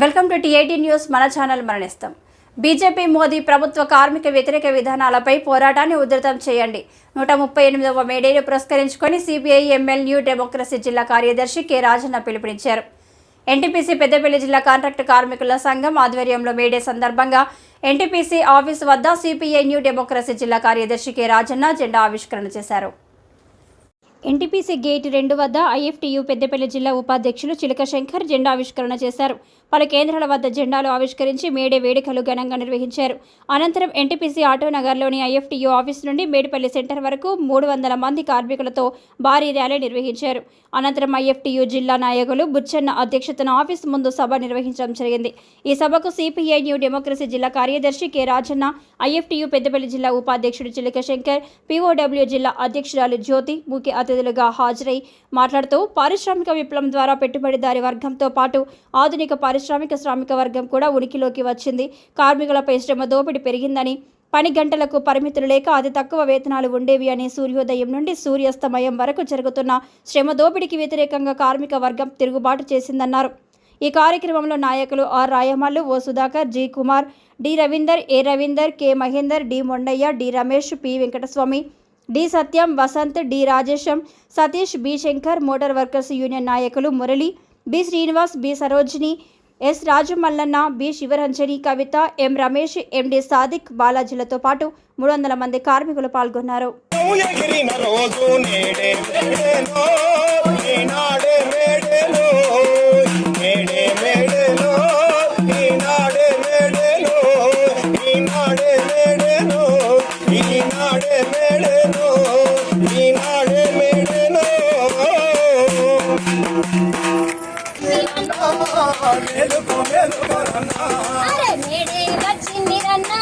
Welcome to TIT news. మన channel మరణిస్తాం. BJP Modi ప్రభుత్వ కార్మిక వ్యతిరేక విధానాలపై పోరాటాన్ని ఉధృతం చేయండి. నూట ముప్పై ఎనిమిదవ మేడేను పురస్కరించుకొని సిపిఐ ఎంఎల్ న్యూ డెమోక్రసీ జిల్లా కార్యదర్శి కె రాజన్న పిలుపునిచ్చారు. ఎన్టీపీసీ పెద్దపల్లి జిల్లా కాంట్రాక్ట్ కార్మికుల సంఘం ఆధ్వర్యంలో మేడే సందర్భంగా ఎన్టీపీసీ ఆఫీస్ వద్ద సిపిఐ న్యూ డెమోక్రసీ జిల్లా కార్యదర్శి కె రాజన్న జెండా ఆవిష్కరణ చేశారు. ఎన్టీపీసీ గేట్ రెండు వద్ద ఐఎఫ్టీయూ పెద్దపల్లి జిల్లా ఉపాధ్యక్షులు చిలక శంకర్ జెండా ఆవిష్కరణ చేశారు. పలు కేంద్రాల వద్ద జెండాలు ఆవిష్కరించి మేడే వేడుకలు ఘనంగా నిర్వహించారు. అనంతరం ఎన్టీపీసీ ఆటోనగర్లోని ఐఎఫ్టీయూ ఆఫీస్ నుండి మేడిపల్లి సెంటర్ వరకు మూడు వందల మంది కార్మికులతో భారీ ర్యాలీ నిర్వహించారు. అనంతరం ఐఎఫ్టీయూ జిల్లా నాయకులు బుచ్చన్న అధ్యక్షతన ఆఫీస్ ముందు సభ నిర్వహించడం జరిగింది. ఈ సభకు సిపిఐ న్యూ డెమోక్రసీ జిల్లా కార్యదర్శి కె రాజన్న ఐఎఫ్టీయూ పెద్దపల్లి జిల్లా ఉపాధ్యక్షుడు చిలక శంకర్ పీఓడబ్ల్యూ జిల్లా అధ్యక్షురాలు జ్యోతి ముఖ్య అతిథులుగా హాజరై మాట్లాడుతూ పారిశ్రామిక విప్లవం ద్వారా పెట్టుబడిదారి వర్గంతో పాటు ఆధునిక పారిశ్రామిక శ్రామిక వర్గం కూడా ఉనికిలోకి వచ్చింది. కార్మికులపై శ్రమ దోపిడీ పెరిగిందని పని గంటలకు పరిమితులు లేక అతి తక్కువ వేతనాలు ఉండేవి అని సూర్యోదయం నుండి సూర్యాస్తమయం వరకు జరుగుతున్న శ్రమ దోపిడీకి వ్యతిరేకంగా కార్మిక వర్గం తిరుగుబాటు చేసిందన్నారు. ఈ కార్యక్రమంలో నాయకులు R Rayamallu O Sudhakar G Kumar D Ravinder A Ravinder K Mahender D Mondaiah D Ramesh P Venkataswamy D Satyam Vasanth D Rajesham Satish B Shankar motor workers union నాయకులు Murali B Srinivas B Sarojini S Raju Mallanna B Shivaranjani Kavitha M Ramesh MD Sadiq బాలాజీలతో పాటు మూడు వందల మంది కార్మికులు పాల్గొన్నారు. రోజు నేడే నేడే మేలుకో అరే మేడే వచ్చింది రన్నా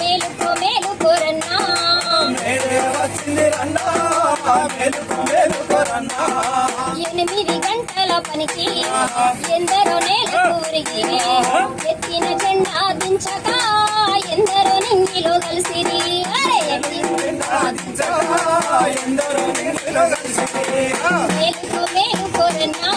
మేలుకో మేలుకోరన్నా మేడే వచ్చింది రన్నా. మేలుకో ఎనిమిది గంటల పనికి ఎందరో నేల కూరికి ఎత్తిన జెండా దించక ఎందరో నింగిలో కలిసిరి. ఎందరో నిండులో కలిసి మేలుకో మేలుకోరన్నా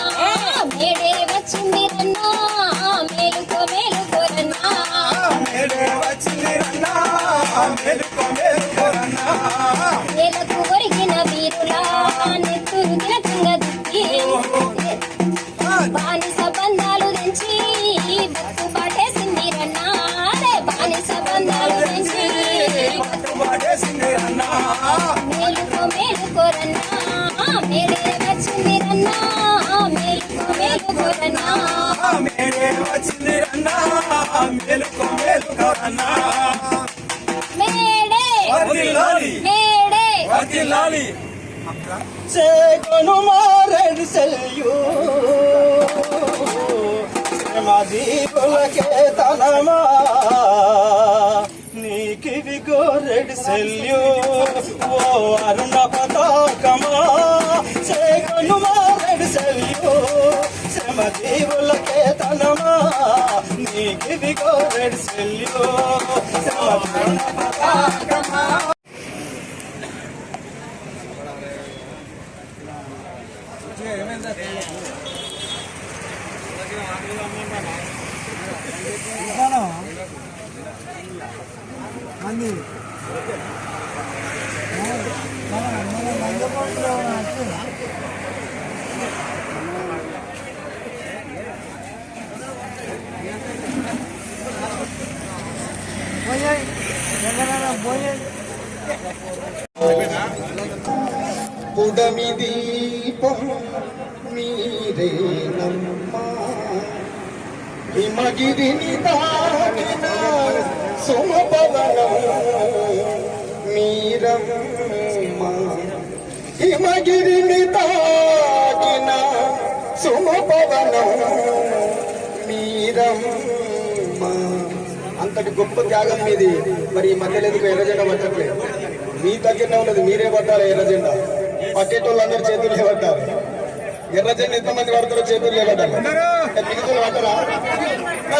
బానిస బంధాలు తెంచి బతుకు పాటేసింది రన్నా అరే బానిస బంధాలు తెంచి రన్నా మేలుకో మేలుకో రన్నా. మేడే వచ్చింది రన్నా. మేలుకో మేలుకో రన్నా. మేడే వచ్చింది రన్నా. మేలుకో మేలుకో రన్నా. మేడే వర్ధిల్లాలి మేడే. వర్ధిల్లాలి చేకొను మారెడు సెల్యు శ్రమదీపులకే తనమా నీకివి గోరెడు సెల్యు ఓ అరుణ పతాకమా? చేకొను మారెడు సెల్యు శ్రమదీవులకే తనమా నీకివి గోరెడు సెల్యు శ్రమ పతాకమా? మంది మన మన మందపంలో వచ్చిందా పోయాయి ఎక్కడైనా పోయాయి పుడమి దీపం మీరేనమ్మా హిమగిరిని దాటిన సుమపవనం మీరమ్మా హిమగిరిని తాకిన సుమపవనం మీరమ్మ అంతటి గొప్ప త్యాగం మీది. మరి ఈ మధ్యలో ఎందుకు ఎర్రజెండా పట్టట్లేదు? మీ దగ్గర ఉన్నది మీరే పట్టాలి ఎర్రజెండా పట్టేటోళ్ళందరూ చేతులు పట్టారు ఎర్రజెండ ఎంతమంది పడతారో చేతులు లేవట్టాలి మిగతా పట్టరా.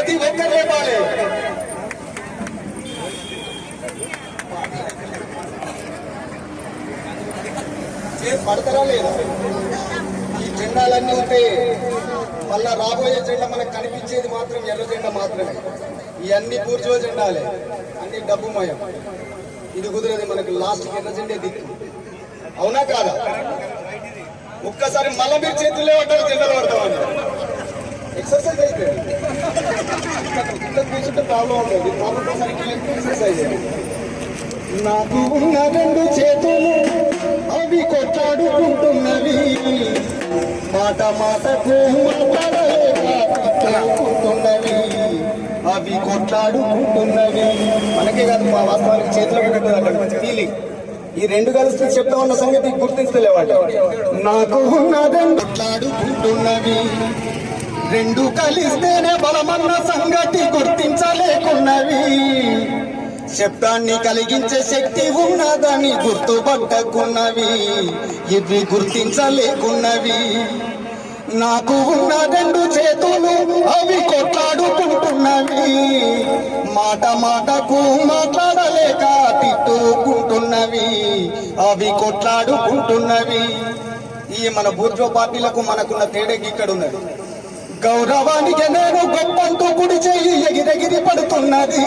ప్రతి ఒక్కరు లేపాలి. పడతారా లేదా? ఈ జెండాలన్నీ ఉంటే మళ్ళా రాబోయే జెండా మనకు కనిపించేది మాత్రం ఎర్ర జెండా మాత్రమే. ఇవన్నీ పూర్చో జెండాలే అన్ని డబ్బుమయం ఇది కుదిరేది మనకు లాస్ట్ ఎర్ర జెండే దిక్కు. అవునా కాదా? ఒక్కసారి మళ్ళా మీరు చేతుల్లో పడ్డారు జెండాలు పడతామని. ఎక్సర్సైజ్ అయితే కూర్చుంటే ప్రాబ్లం ఉండదు. ప్రాబ్లం ఎక్సర్సైజ్ నాకు ఉన్న రెండు చేతులు అవి కొట్లాడుకుంటున్నవి. మాట మాటకు మాట్లాడలేకుంటున్నవి అవి కొట్లాడుకుంటున్నవి. మనకే కాదు మా వాస్తవానికి చేతులు పెట్టదు ఫీలింగ్ ఈ రెండు కలిసి చెప్తా ఉన్న సంగతి గుర్తించలేవాడు నాకు ఉన్న కొట్లాడుకుంటున్నవి. రెండు కలిస్తేనే బలమన్న సంగతి గుర్తించలేకున్నవి. శబ్దాన్ని కలిగించే శక్తి ఉన్నదని గుర్తుపట్టకున్నవి. ఇవి గుర్తించలేకున్నవి. నాకు ఉన్న రెండు చేతులు అవి కొట్లాడుకుంటున్నవి. మాట మాటకు మాట్లాడలేక తిట్టుకుంటున్నవి. అవి కొట్లాడుకుంటున్నవి. ఈ మన బూర్జో పార్టీలకు మనకున్న తేడా ఇక్కడ ఉన్నది గౌరవానికి నేను గొప్పంతో కుడి చెయ్యి ఎగిరెగిరి పడుతున్నది.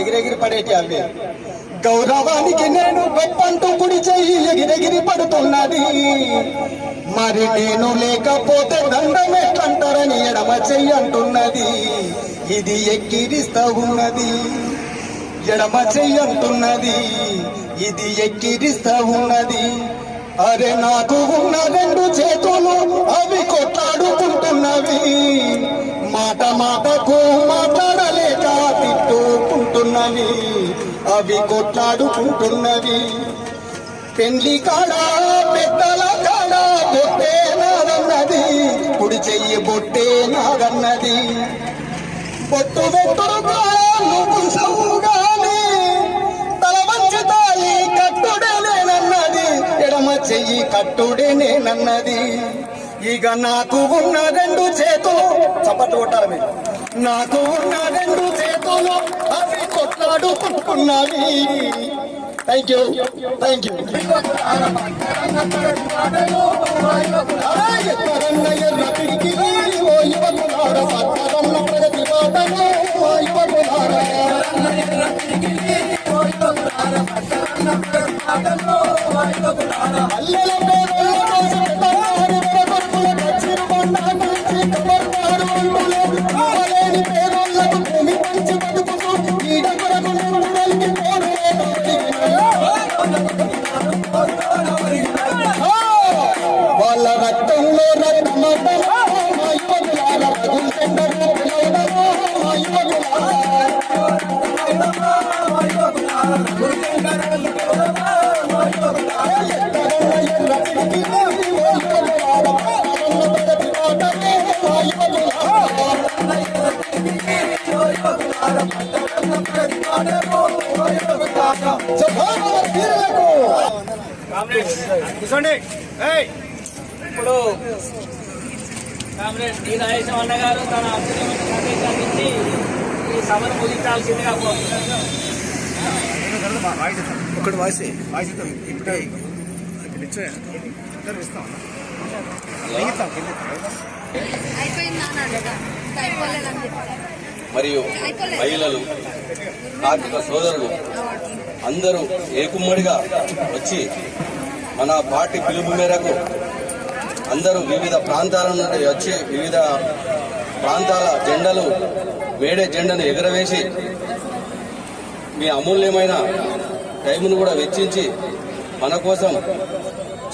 ఎగిరెగిరి పడేటి అవి గౌరవానికి నేను గొప్పంతో కుడి చెయ్యి ఎగిరెగిరి పడుతున్నది. మరి నేను లేకపోతే దండం ఎట్లంటారని ఎడమ చెయ్యి అంటున్నది. ఇది ఎక్కిరిస్తా ఉన్నది. ఎడమ చెయ్యి అంటున్నది. ఇది ఎక్కిరిస్తా ఉన్నది. అరే నాకు ఉన్న రెండు చేతులు అవి కొట్లాడుకుంటున్నవి. మాట మాటకు మాట్లాడలేక తిట్టుకుంటున్నవి. అవి కొట్లాడుకుంటున్నవి. పెండ్లి కాడ పెద్దల కాడ బొట్టే నాదన్నది కుడి చెయ్యి బొట్టే నాదన్నది బొట్టు బొట్టుగా నువ్వు సౌగా చెయ్యి కట్టుడే నేనన్నది. ఇక నాకు ఉన్న రెండు చేతులు చప్పట్లు కొట్టాలి మీరు. నాకు ఉన్న రెండు చేతులు అవి కొట్లాడుకుంటున్నవి. థ్యాంక్ యూ థ్యాంక్ యూ ఎక్కడన్న ఎర్ర పిడికిలి ఓ ప్రగతి బాటలో ఓ ఇప్పుడు కామ్రేడ్ డి రాజేశం అన్న గారు తన అమూల్యమైన సందేశాన్ని ఇచ్చి ఈ సభను ముగించాల్సిందిగా ఒకటి వాయిస్ వాయిస్ ఇప్పుడే ఇప్పుడు ఇచ్చే ఇస్తాం మిగతా మరియు మహిళలు కార్మిక సోదరులు అందరూ ఏకుమ్మడిగా వచ్చి మన పార్టీ పిలుపు మేరకు అందరూ వివిధ ప్రాంతాల నుండి వచ్చి వివిధ ప్రాంతాల జెండలు వేడే జెండను ఎగురవేసి మీ అమూల్యమైన టైంను కూడా వెచ్చించి మన కోసం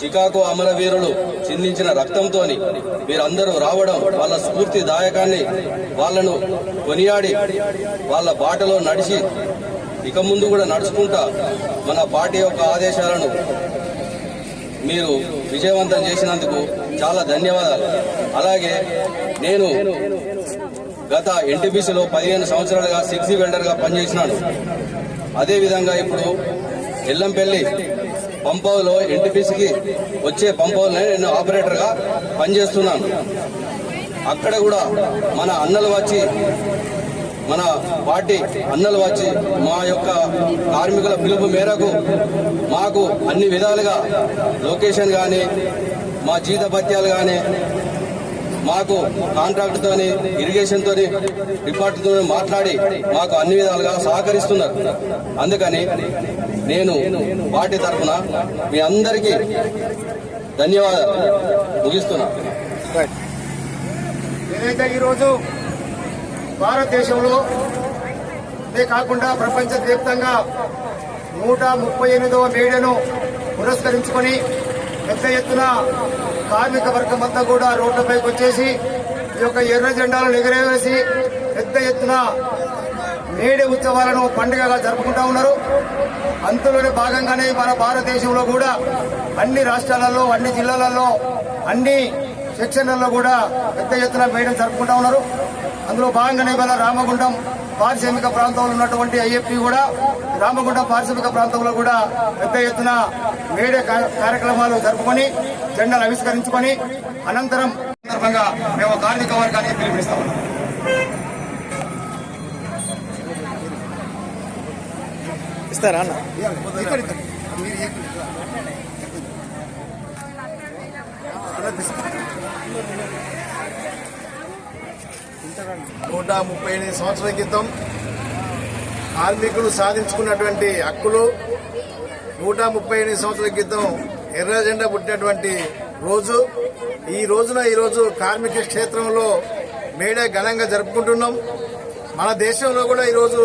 చికాగో అమరవీరులు చిందించిన రక్తంతో మీరందరూ రావడం వాళ్ళ స్ఫూర్తిదాయకాన్ని వాళ్ళను కొనియాడి వాళ్ళ బాటలో నడిచి ఇక ముందు కూడా నడుచుకుంటా మన పార్టీ యొక్క ఆదేశాలను మీరు విజయవంతం చేసినందుకు చాలా ధన్యవాదాలు. అలాగే నేను గత ఎన్టీపీసీలో పదిహేను సంవత్సరాలుగా సిక్స్ వెల్డర్గా పనిచేసినాను. అదేవిధంగా ఇప్పుడు ఎల్లంపల్లి పంప్ ఎన్టీపీసీకి వచ్చే పంప్ నేను ఆపరేటర్గా పనిచేస్తున్నాను. అక్కడ కూడా మన అన్నలు వచ్చి మన పార్టీ అన్నలు వచ్చి మా యొక్క కార్మికుల పిలుపు మేరకు మాకు అన్ని విధాలుగా లొకేషన్ కానీ మా జీత భత్యాలు కానీ మాకు కాంట్రాక్ట్ ఇరిగేషన్తో ఇరిగేషన్ తోని మాట్లాడి మాకు అన్ని విధాలుగా సహకరిస్తున్నారు. అందుకని నేను పార్టీ తరఫున మీ అందరికీ ధన్యవాదాలు ముగిస్తున్నా. ఏదైతే ఈరోజు భారతదేశంలో ఇదే కాకుండా ప్రపంచ వ్యాప్తంగా నూట ముప్పై ఎనిమిదవ మేడను పురస్కరించుకొని పెద్ద ఎత్తున కార్మిక వర్గం అంతా కూడా రోడ్లపైకి వచ్చేసి ఈ యొక్క ఎర్ర జెండాలను ఎగరవేసి పెద్ద ఎత్తున మేడే ఉత్సవాలను పండుగగా జరుపుకుంటా ఉన్నారు. అందులోనే భాగంగానే మన భారతదేశంలో కూడా అన్ని రాష్ట్రాలలో అన్ని జిల్లాలలో అన్ని సెక్షన్లలో కూడా పెద్ద ఎత్తున మేడం జరుపుకుంటా ఉన్నారు. అందులో భాగంగానే ఇవాళ రామగుండం పారిశ్రామిక ప్రాంతంలో ఉన్నటువంటి ఐఎఫ్పి కూడా రామగుండం పారిశ్రామిక ప్రాంతంలో కూడా పెద్ద ఎత్తున మేడే కార్యక్రమాలు జరుపుకొని జెండాలు ఆవిష్కరించుకొని అనంతరం సందర్భంగా మేము కార్మిక వర్గాన్ని పిలుపునిస్తాం ఇస్తారా అన్న? నూట ముప్పై ఎనిమిది సంవత్సరాల క్రితం కార్మికులు సాధించుకున్నటువంటి హక్కులు నూట ముప్పై ఎనిమిది సంవత్సరాల క్రితం ఎర్ర జెండా పుట్టినటువంటి రోజు. ఈ రోజున ఈరోజు కార్మిక క్షేత్రంలో మేడే ఘనంగా జరుపుకుంటున్నాం. మన దేశంలో కూడా ఈరోజు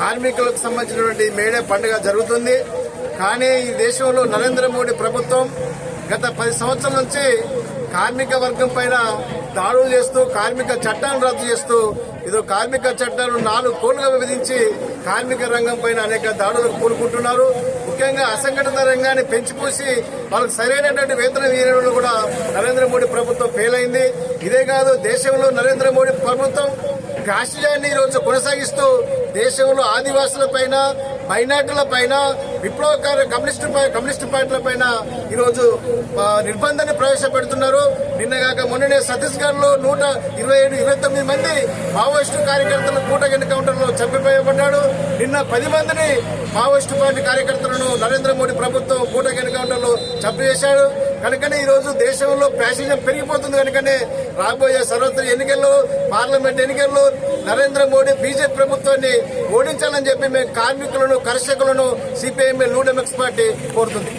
కార్మికులకు సంబంధించినటువంటి మేడే పండుగ జరుగుతుంది. కానీ ఈ దేశంలో నరేంద్ర మోడీ ప్రభుత్వం గత పది సంవత్సరాల నుంచి కార్మిక వర్గం పైన దాడులు చేస్తూ కార్మిక చట్టాలను రద్దు చేస్తూ ఇదో కార్మిక చట్టాలను నాలుగు కోళ్ళుగా విభజించి కార్మిక రంగం పైన అనేక దాడులకు కూడుకుంటున్నారు ముఖ్యంగా అసంఘటిత రంగాన్ని పెంచిపూసి వాళ్ళకి సరైనటువంటి వేతనం ఇవ్వడంలో కూడా నరేంద్ర మోడీ ప్రభుత్వం ఫెయిల్ అయింది. ఇదే కాదు దేశంలో నరేంద్ర మోడీ ప్రభుత్వం రాష్ట్రీయాన్ని ఈరోజు కొనసాగిస్తూ దేశంలో ఆదివాసుల పైన మైనార్టీల పైన విప్లవకార కమ్యూనిస్ట్ కమ్యూనిస్ట్ పార్టీల పైన ఈరోజు నిర్బంధాన్ని ప్రవేశపెడుతున్నారు. నిన్నగాక మొన్ననే ఛత్తీస్గఢ్లో నూట ఇరవై ఏడు ఇరవై తొమ్మిది మంది మావోయిస్టు కార్యకర్తలు కూటమి ఎన్నికౌంటర్లో చంపిపోయబడ్డాడు నిన్న పది మందిని మావోయిస్టు పార్టీ కార్యకర్తలను నరేంద్ర మోడీ ప్రభుత్వం కూటమి ఎన్నికౌంటర్లో చంపివేశాడు. కనుకనే ఈ రోజు దేశంలో ప్యాసింజర్ పెరిగిపోతుంది కనుకనే రాబోయే సర్వత్ర ఎన్నికల్లో పార్లమెంట్ ఎన్నికల్లో నరేంద్ర మోడీ బీజేపీ ప్రభుత్వాన్ని ఓడించాలని చెప్పి మేము కార్మికులను కర్షకులను సిపిఐఎం లూడెమెక్స్ పార్టీ కోరుతుంది.